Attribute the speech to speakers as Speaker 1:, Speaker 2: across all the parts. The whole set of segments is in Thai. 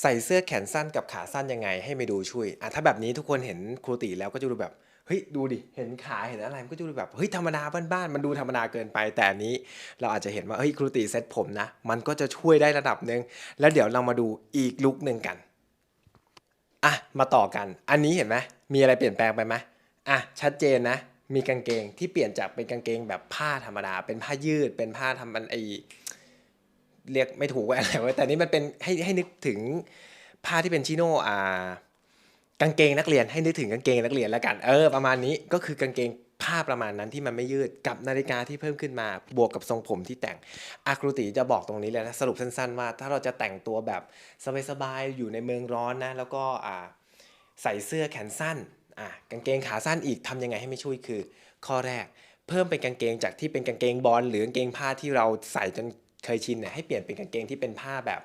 Speaker 1: ใส่เสื้อแขนสั้นกับขาสั้นยังไงให้ไม่ดูชุยอะถ้าแบบนี้ทุกคนเห็นครูตีแล้วก็จะดูแบบเฮ้ยดูดิเห็นขาเห็นอะไรมันก็จะดูแบบเฮ้ยธรรมดาบ้านๆมันดูธรรมดาเกินไป แต่นนี้ เราอาจจะเห็นว่าเฮ้ยครูตีเซ็ตผมนะ มันก็จะช่วยได้ระดับหนึ่งแล้วเดี๋ยวเรามาดูอีกลุกหนึ่งกันอะมาต่อกัน อันนี้เห็นไหมมีอะไรเปลี่ยนแปลงไปไหมอะชัดเจนนะ มีกางเกงที่เปลี่ยนจากเป็นกางเกงแบบผ้าธรรมดา เป็นผ้ายืดเป็นผ้าทำมันไอ เรียกไม่ถูกว่าอะไรไว้แต่นี่มันเป็นให้ให้นึกถึงผ้าที่เป็นชิโน่อ่ากางเกงนักเรียนให้นึกถึงกางเกงนักเรียนแล้วกัน เออประมาณนี้ก็คือกางเกงผ้าประมาณนั้นที่มันไม่ยืดกับนาฬิกาที่เพิ่มขึ้นมาบวกกับทรงผมที่แต่งอาครูติจะบอกตรงนี้เลยนะสรุปสั้นๆว่าถ้าเราจะแต่งตัวแบบสบายๆอยู่ในเมืองร้อนนะแล้วก็อ่าใส่เสื้อแขนสั้นอะกางเกงขาสั้นอีกทำยังไงให้ไม่ช่วยคือ ข้อแรก เพิ่มเป็นกางเกงจากที่เป็นกางเกงบอลหรือกางเกงผ้าที่เราใส่จน เคยชินเนี่ยให้เปลี่ยนเป็นกางเกงที่เป็นผ้าแบบ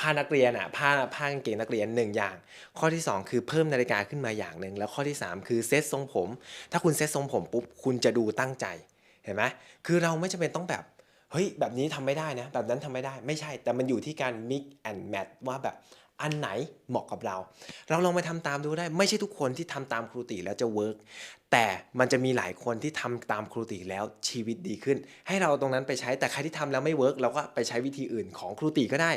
Speaker 1: ผ้านักเรียนอะผ้าผ้ากางเกงนักเรียนหนึ่งอย่าง ข้อที่ 2 คือเพิ่มนาฬิกาขึ้นมาอย่างหนึ่งแล้วข้อที่ 3 คือเซตทรงผม ถ้าคุณเซตทรงผมปุ๊บคุณจะดูตั้งใจเห็นไหมคือเราไม่จำเป็นต้องแบบเฮ้ยแบบนี้ทำไม่ได้นะ แบบนั้นทำไม่ได้ไม่ใช่แต่มันอยู่ที่การ mix and match ว่าแบบ อันไหนเหมาะกับเรา เราลองไปทำตามดูได้ ไม่ใช่ทุกคนที่ทำตามครูติแล้วจะเวิร์กแต่มันจะมีหลายคนที่ทำตามครูติแล้วชีวิตดีขึ้น ให้เราตรงนั้นไปใช้แต่ใครที่ทำแล้วไม่เวิร์กเราก็ไปใช้วิธีอื่นของครูติก็ได้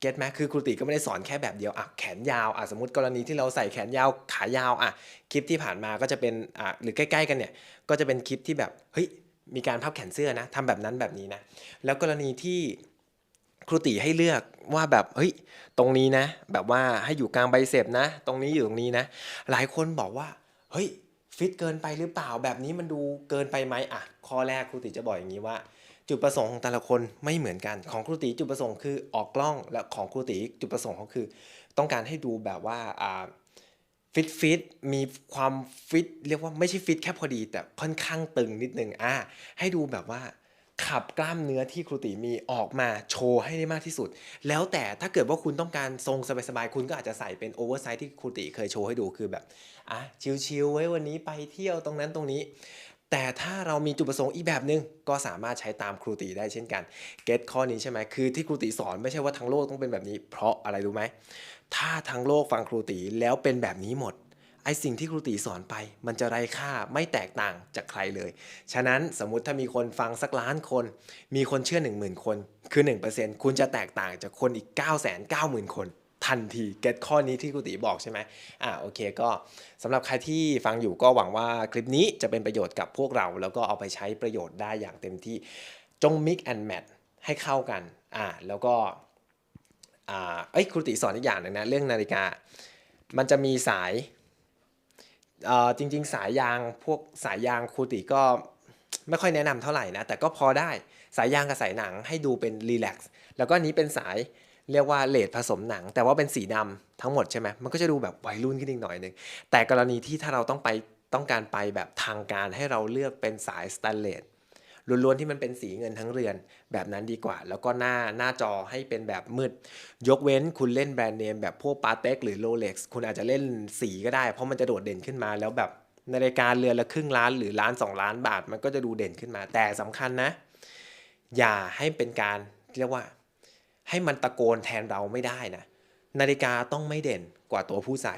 Speaker 1: เก็ตไหมคือครูติก็ไม่ได้สอนแค่แบบเดียวอะแขนยาวอะสมมติกรณีที่เราใส่แขนยาวขายาวอะคลิปที่ผ่านมาก็จะเป็นอะหรือใกล้ๆกันเนี่ยก็จะเป็นคลิปที่แบบเฮ้ยมีการพับแขนเสื้อนะทำแบบนั้นแบบนี้นะแล้วกรณีที่ ครูติให้เลือกว่าแบบเฮ้ยตรงนี้นะ แบบว่าให้อยู่กลางใบเสพนะ ตรงนี้อยู่ตรงนี้นะ หลายคนบอกว่า เฮ้ยฟิตเกินไปหรือเปล่าแบบนี้มันดูเกินไปไหมอะข้อแรกครูติจะบอกอย่างนี้ว่า จุดประสงค์ของแต่ละคนไม่เหมือนกันของครูตีจุดประสงค์คือออกกล้องและของครูตีจุดประสงค์เขาคือ ต้องการให้ดูแบบว่าอ่าฟิตฟิตมีความฟิตเรียกว่าไม่ใช่ฟิตแค่พอดี แต่ค่อนข้างตึงนิดนึงอ่าให้ดูแบบว่า ขับกล้ามเนื้อที่ครูตีมีออกมาโชว์ให้ได้มากที่สุด แล้วแต่ถ้าเกิดว่าคุณต้องการทรงสบายๆ คุณก็อาจจะใส่เป็นโอเวอร์ไซส์ที่ครูตีเคยโชว์ให้ดูคือแบบอะชิลๆไว้วันนี้ไปเที่ยวตรงนั้นตรงนี้ แต่ถ้าเรามีจุดประสงค์อีกแบบหนึง่งก็สามารถใช้ตามครูตีได้เช่นกันเก็ตข้อนี้ใช่ไหมคือที่ครูตีสอนไม่ใช่ว่าทั้งโลกต้องเป็นแบบนี้ เพราะอะไรรู้ไหมถ้าทั้งโลกฟังครูตีแล้วเป็นแบบนี้หมด ไอสิ่งที่ครูตีสอนไป มันจะไร้ค่าไม่แตกต่างจากใครเลย ฉะนั้นสมมติถ้ามีคนฟังสักล้านคน มีคนเชื่อ 1 0,000 คนคือ 1%คุณจะแตกต่างจากคนอีก 9 9 0 0 0 0 คน ทันทีเก็ตข้อนี้ที่ครูตีบอกใช่ไหมอ่าโอเคก็สำหรับใครที่ฟังอยู่ก็หวังว่าคลิปนี้จะเป็นประโยชน์กับพวกเรา แล้วก็เอาไปใช้ประโยชน์ได้อย่างเต็มที่จง mix and match ให้เข้ากันอ่าแล้วก็อ่าเอ้ยครูติสอนอีกอย่างหนึ่งนะเรื่องนาฬิกา มันจะมีสาย จริง ๆ สายยางพวกสายยางครูติก็ไม่ค่อยแนะนำเท่าไหร่นะ แต่ก็พอได้สายยางกับสายหนังให้ดูเป็นรีแลกซ์แล้วก็อันนี้เป็นสายเรียกว่าเลดผสมหนัง แต่ว่าเป็นสีดำทั้งหมดใช่ไหมมันก็จะดูแบบวัยรุ่นขึ้นอีกหน่อยหนึ่งแต่กรณีที่ถ้าเราต้องไปต้องการไปแบบทางการให้เราเลือกเป็นสายสแตนเลส ล้วนๆที่มันเป็นสีเงินทั้งเรือน แบบนั้นดีกว่า แล้วก็หน้าหน้าจอให้เป็นแบบมืด ยกเว้นคุณเล่นแบรนด์เนมแบบพวกปาเต็กหรือโรเล็กซ์คุณอาจจะเล่นสีก็ได้ เพราะมันจะโดดเด่นขึ้นมาแล้วแบบนาฬิกาเรือนละครึ่งล้านหรือล้าน 2 ล้านบาท มันก็จะดูเด่นขึ้นมา แต่สำคัญนะ อย่าให้เป็นการเรียกว่า ให้มันตะโกนแทนเราไม่ได้นะ นาฬิกาต้องไม่เด่นกว่าตัวผู้ใส่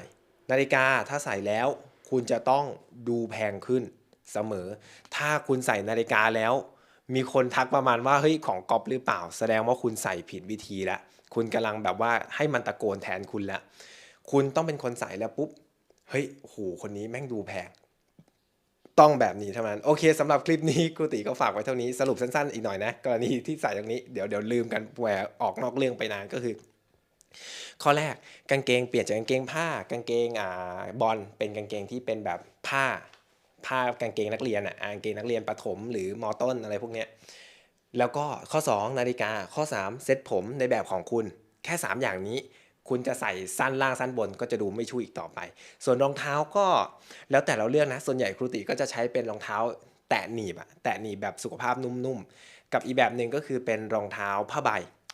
Speaker 1: นาฬิกาถ้าใส่แล้ว คุณจะต้องดูแพงขึ้น เสมอ ถ้าคุณใส่นาฬิกาแล้ว มีคนทักประมาณว่าเฮ้ยของก๊อปหรือเปล่า แสดงว่าคุณใส่ผิดวิธีล้วคุณกำลังแบบว่าให้มันตะโกนแทนคุณล้วคุณต้องเป็นคนใส่แล้วปุ๊บเฮ้ยโหคนนี้แม่งดูแพงต้องแบบนี้เท่านั้นโอเคสำหรับคลิปนี้ครูติก็ฝากไว้เท่านี้สรุปสั้นๆอีกหน่อยนะกรณีที่ใส่ตรงนี้เดี๋ยวเดี๋ยวลืมกันแหวออกนอกเรื่องไปนานก็คือ ข้อแรกกางเกงเปลี่ยนจากกางเกงผ้ากางเกงอ่าบอลเป็นกางเกงที่เป็นแบบผ้า ผ้ากางเกงนักเรียนอะกางเกงนักเรียนประถมหรือมอต้นอะไรพวกเนี้ยแล้วก็ข้อ 2 นาฬิกาข้อ 3 เซ็ตผมในแบบของคุณ แค่ 3 อย่างนี้ คุณจะใส่สั้นล่างสั้นบนก็จะดูไม่ชูอีกต่อไป ส่วนรองเท้าก็ แล้วแต่เราเลือกนะ ส่วนใหญ่ครูติก็จะใช้เป็นรองเท้าแตะหนีบอะแตะหนีบแบบสุขภาพนุ่มๆ กับอีแบบหนึ่งก็คือเป็นรองเท้าผ้าใบ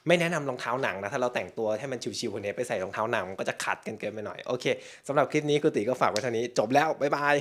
Speaker 1: ไม่แนะนำรองเท้าหนังนะ ถ้าเราแต่งตัวให้มันชิวๆคนนี้ไปใส่รองเท้าหนังมันก็จะขัดกันเกินไปหน่อย โอเคสำหรับคลิปนี้ครูติก็ฝากไว้เท่านี้ จบแล้วบ๊ายบาย